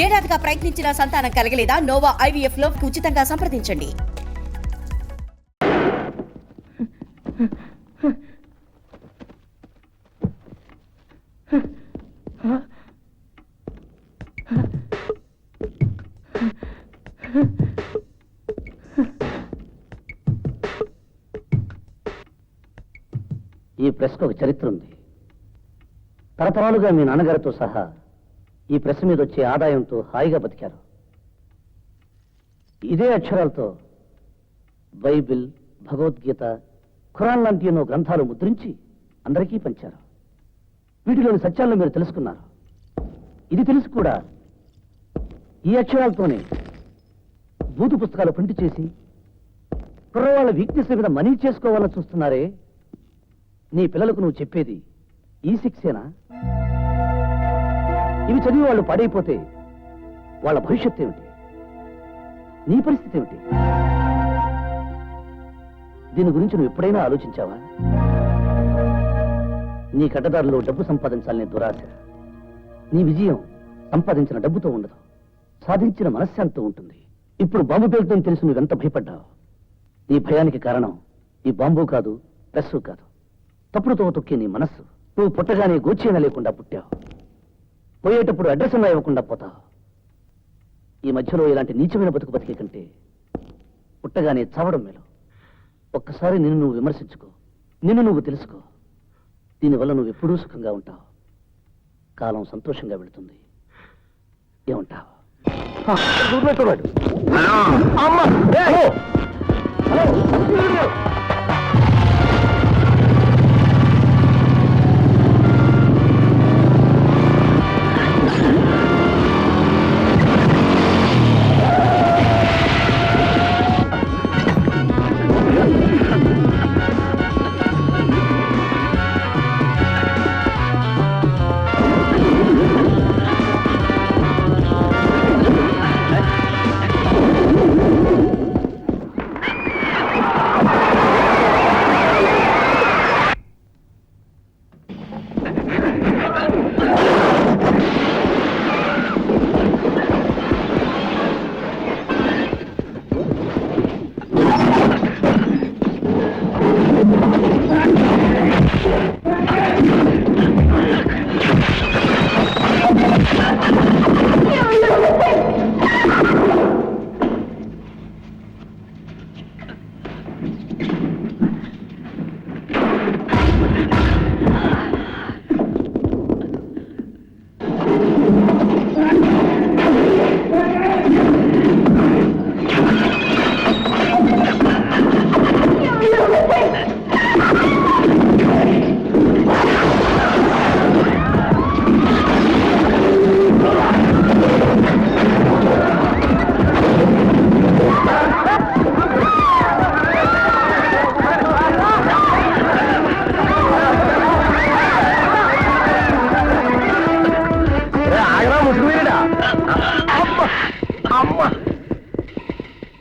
ఏడాదిగా ప్రయత్నించిన సంతానం కలగలేదా? నోవా ఐవీఎఫ్లో ఉచితంగా సంప్రదించండి. ఈ ప్రెస్కు ఒక చరిత్ర ఉంది. తరతరాలుగా మీ నాన్నగారితో సహా ఈ ప్రెస్ మీద వచ్చే ఆదాయంతో హాయిగా బతికారు. ఇదే అక్షరాలతో బైబిల్ భగవద్గీత ఖురాన్ లాంటి ఎన్నో గ్రంథాలు ముద్రించి అందరికీ పంచారు. వీటిలోని సత్యాలను మీరు తెలుసుకున్నారు. ఇది తెలిసి కూడా ఈ అక్షరాలతోనే బూతు పుస్తకాలు ప్రింట్ చేసి కుర్రవాళ్ళ వీక్నెస్ మీద మనీ చేసుకోవాలని చూస్తున్నారే నీ పిల్లలకు నువ్వు చెప్పేది ఈ శిక్షేనా? ఇవి చదివి వాళ్ళు పాడైపోతే వాళ్ళ భవిష్యత్తు ఏమిటి? నీ పరిస్థితి ఏమిటి? దీని గురించి నువ్వు ఎప్పుడైనా ఆలోచించావా? నీ కట్టదారులో డబ్బు సంపాదించాలనే దురాశ. నీ విజయం సంపాదించిన డబ్బుతో ఉండదు. సాధించిన మనశ్శాంతితో ఉంటుంది. ఇప్పుడు బాంబు పేలుతుందని తెలిసి నువ్వెంత భయపడ్డావు. నీ భయానికి కారణం ఈ బాంబు కాదు ప్రెస్సు కాదు. తప్పుడుతో తొక్కే నీ మనస్సు. నువ్వు పుట్టగానే గోచేన లేకుండా పుట్టావు. పోయేటప్పుడు అడ్రస్ ఉన్నా ఇవ్వకుండా పోతావు ఈ మధ్యలో ఇలాంటి నీచమైన బతుకు బతికే కంటే పుట్టగానే చావడం మేలు. ఒక్కసారి నిన్ను నువ్వు విమర్శించుకో. నిన్ను నువ్వు తెలుసుకో. దీనివల్ల నువ్వు ఎప్పుడూ సుఖంగా ఉంటావు. కాలం సంతోషంగా వెళుతుంది. ఏమంటావు? గుర్తుపెట్టుకోవాడు అమ్మా!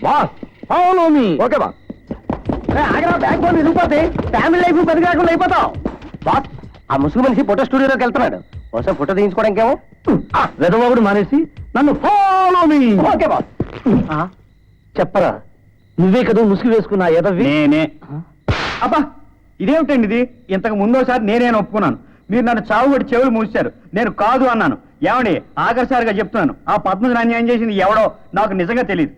Boss follow me. Okay boss ఆగరా బ్యాక్ బోన్ ఇరిగిపోతే ఫ్యామిలీ లైఫ్ పెద్ద కాకుండా అయిపోతాం బాస్ ఆ ముసుగు మనిషి ఫోటో స్టూడియోలోకి వెళ్తున్నాడు. ఒకసారి ఫోటో తీయించుకోవడానికేమో? మానేసి నన్ను ఫాలో మీ. ఓకే బాస్ చెప్పరా. నువ్వే కదా ముసుగు వేసుకున్నా ఎదవి? నేనే. అబ్బా ఇదేమిటండి ఇది? ఇంతకు ముందోసారి నేనే ఒప్పుకున్నాను. మీరు నన్ను చావుబడి చెవులు మూసారు నేను కాదు అన్నాను. ఏమండి? ఆఖరిసారిగా చెప్తున్నాను. ఆ పద్మజని అన్యాయం చేసింది ఎవడో నాకు నిజంగా తెలియదు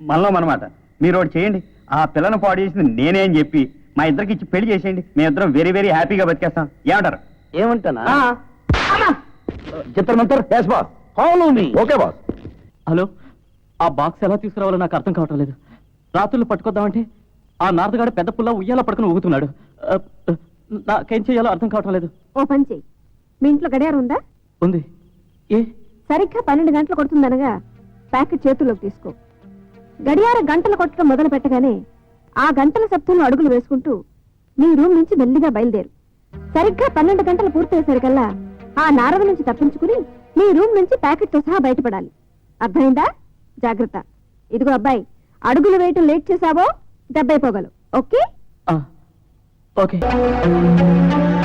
మనలో మనమాట. మీరు ఒకటి చేయండి. ఆ పిల్లను పాడు చేసింది నేనే అని చెప్పి మా ఇద్దరికి ఇచ్చి పెళ్ళి చేసేయండి. మేమిద్దరం వెరీ వెరీ హ్యాపీగా బతికేస్తాం. ఏమంటారు? ఏమంటానా? చిత్రమంతర్ yes boss follow me okay boss hello ఆ బాక్స్ ఎలా తీసుకురావాలో నాకు అర్థం కావటం లేదు. రాత్రులు పట్టుకొద్దామంటే ఆ నారదగాడు పెద్ద పుల్ల ఉయ్యాల పడుకుని ఊగుతున్నాడు. నాకేం చేయాలో అర్థం కావటం లేదు. ఓ పని చెయ్యి. మీ ఇంట్లో గడియారం ఉందా? ఉంది. ఏ? సరిగ్గా పన్నెండు గంటలు కొడుతుందనగా ప్యాకెట్ చేతుల్లోకి తీసుకో. గడియార గంటలు కొట్టడం మొదలు పెట్టగానే ఆ గంటల శబ్దంలో అడుగులు వేసుకుంటూ నీ రూమ్ నుంచి మెల్లిగా బయలుదేరు. సరిగ్గా పన్నెండు గంటలు పూర్తయ్యేసరికల్లా ఆ నారద నుంచి తప్పించుకుని నీ రూమ్ నుంచి ప్యాకెట్తో సహా బయటపడాలి. అర్థమైందా? జాగ్రత్త. ఇదిగో అబ్బాయి అడుగులు వేయటం లేట్ చేశావో దెబ్బైపోగలవు. ఓకే? ఆ,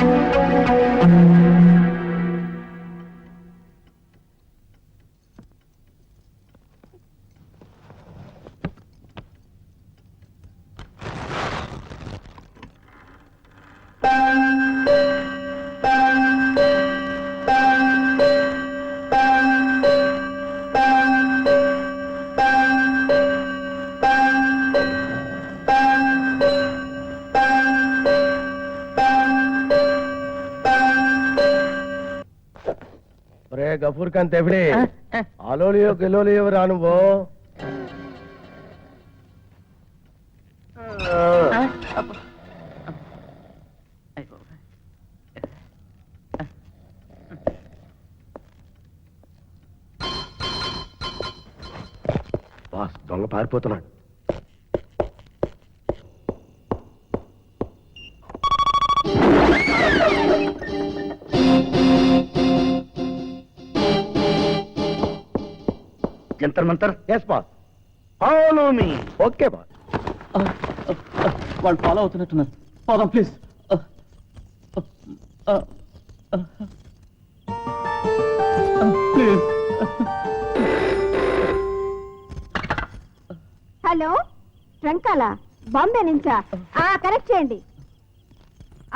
గఫూర్ ఖాన్ తెఫడే అలోలియో గెలోలియో రాను బో బాస్ దొంగ పారిపోతున్నాడు. Jantar Mantar yes boss follow me okay boss వాళ్ళు ఫాలో అవుతున్నట్టున్నారు. పోదాం ప్లీజ్ ప్లీజ్ హలో ట్రంకాల? బాంబే నుంచా? ఆ కరెక్ట్ చేయండి.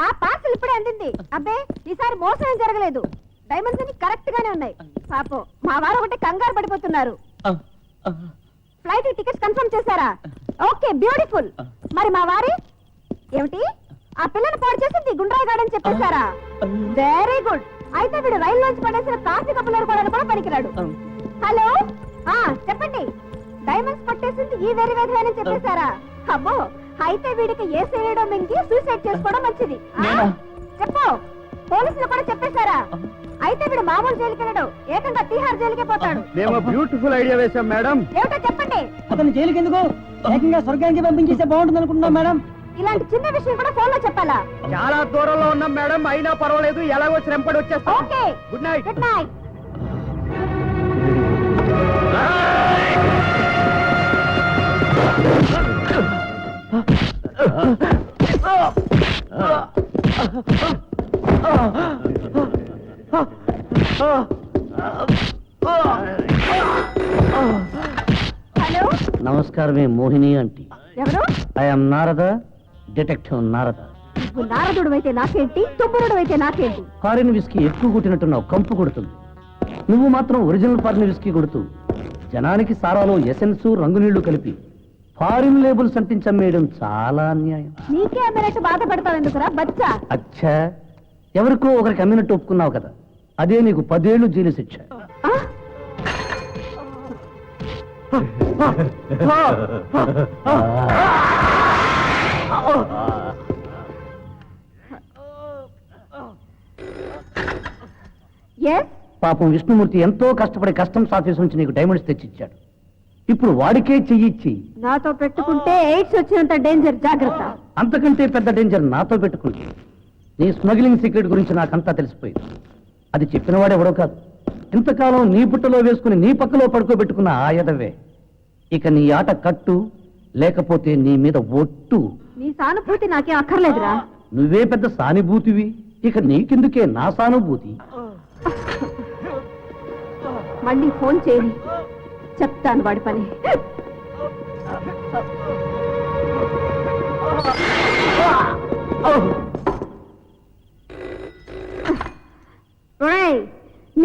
ఆ పార్సల్ ఇప్పుడే అందింది. అబ్బే ఈసారి మోసం ఏం జరగలేదు. డైమండ్స్ అన్ని కరెక్ట్ గానే ఉన్నాయి. పాపం మా వారు ఒకటి కంగారు పడిపోతున్నారు. ఫ్లైట్ టికెట్స్ కన్ఫర్మ్ చేశారా? ఓకే బ్యూటిఫుల్ మరి మా వారి? ఏమిటి? ఆ పిల్లని పాడు చేసింది గుండ్రాయి గాడని చెప్పేశారా? వెరీ గుడ్ అయితే వీడు రైల్ నుంచి పడేసిన కాఫీ కప్పులు కూడా కూడా పనికిరాడు. హలో ఆ చెప్పండి. డైమండ్స్ పట్టేసింది ఈ వెరీ వెరీ అని చెప్పేశారా? అబ్బో అయితే వీడికి ఏ చేయడం మింగి సూసైడ్ చేసుకోవడం మంచిది. చెప్పు. పోలీసులు కూడా చెప్పేశారా? అయితే వీడు మామూలు జైలుకి వెళ్ళడు. ఏకంగా తీహార్ జైలుకే పోతాడు. మేము బ్యూటిఫుల్ ఐడియా వేశాం మేడం. ఏమిటో చెప్పండి. అతను జైలుకి ఎందుకు? ఏకంగా స్వర్గానికి పంపించేస్తే బాగుంటుంది అనుకుంటున్నాం మేడం. ఇలాంటి చిన్న విషయం కూడా ఫోన్లో చెప్పాలా? చాలా దూరంలో ఉన్నాం మేడం. అయినా పర్వాలేదు. ఎలాగో శ్రమపడి వచ్చేస్తాం. Okay. Good night good night hello? నమస్కారమే Mohini aunty. ఎవరు? I'm Narada detective Narada. నువ్వు నారదుడు అయితే నాకేంటి తుమ్మురుడు అయితే నాకేంటి? ఫారిన్ విస్కీ ఎక్కువ కొట్టినట్టున్నావు కంపు కొడుతుంది. నువ్వు మాత్రం ఒరిజినల్ ఫారిన్ విస్కీ కొడుతూ జనానికి సారాలో ఎసెన్స్ రంగునీళ్ళు కలిపి ఫారిన్ లేబుల్స్ అంటించమ్మేయడం చాలా అన్యాయం. నీకే అమ్మినట్టు బాధపడతావు ఎందుకురా బచ్చా? అచ్చా ఎవరికో ఒకరికి అమ్మినట్టు ఒప్పుకున్నావు కదా. అదే నీకు పదేళ్ళు జైలు శిక్ష? ఎస్ పాపం విష్ణుమూర్తి ఎంతో కష్టపడి కస్టమ్స్ ఆఫీస్ నుంచి నీకు డైమండ్స్ తెచ్చిచ్చాడు. ఇప్పుడు వాడికే చెయ్యిచ్చి నాతో పెట్టుకుంటే ఎయిడ్స్ వచ్చినంత డేంజర్ జాగ్రత్త. అంతకంటే పెద్ద డేంజర్ నాతో పెట్టుకుంది నీ స్మగ్లింగ్ సీక్రెట్ గురించి నాకంతా తెలిసిపోయింది. అది చెప్పినవాడు ఎవడో కాదు. ఇంతకాలం నీ పుట్టలో వేసుకుని నీ పక్కలో పడుకోబెట్టుకున్న ఆ ఎదవే ఇక నీ ఆట కట్టు లేకపోతే నీ మీద ఒట్టు. నీ సానుభూతి నాకేం అక్కర్లేదురా. నువ్వే పెద్ద సానుభూతివి ఇక నీకెందుకే నా సానుభూతి? మళ్ళీ ఫోన్ చేయని చెప్తాను వాడి పని. ఒరేయ్,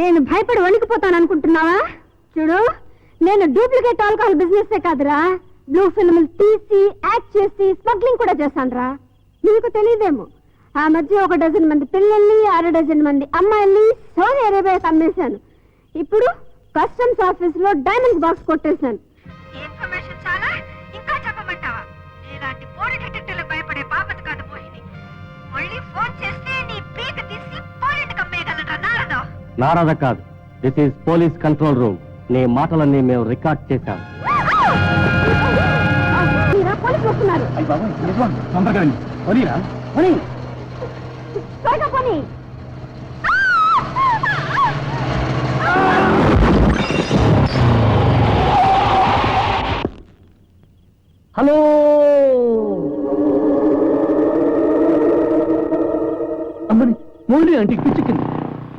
నేను భయపడి వణికిపోతాను అనుకుంటున్నావా చూడు నేను డూప్లికేట్ ఆల్కహాల్ బిజినెస్ కాదురా. బ్లూ ఫిల్మ్లు తీసి యాక్ట్ చేసి స్మగ్లింగ్ కూడా చేశానురా. నీకు తెలియదేమో ఆ మధ్య ఒక డజన్ మంది పిల్లల్ని అర డజన్ మంది అమ్మాయిల్ని సౌదీ అరేబియాకి అమ్మేశాను ఇప్పుడు కస్టమ్స్ ఆఫీస్లో డైమండ్ బాక్స్ కొట్టేశాను. ఇన్ఫర్మేషన్ చాలా? ఇంకా చెప్పమంటావా? ఇలాంటి పోటీ డిటెక్టివ్లకు భయపడే బాపత్ కాదు మోహిని. మళ్ళీ ఫోన్ చేస్తే నీ పీక తీసి నారదా కాదు. This is police control room నీ మాటలన్నీ మేము రికార్డ్ చేశాం. హలో! అమ్మని మోహిని అంటే పిచ్చి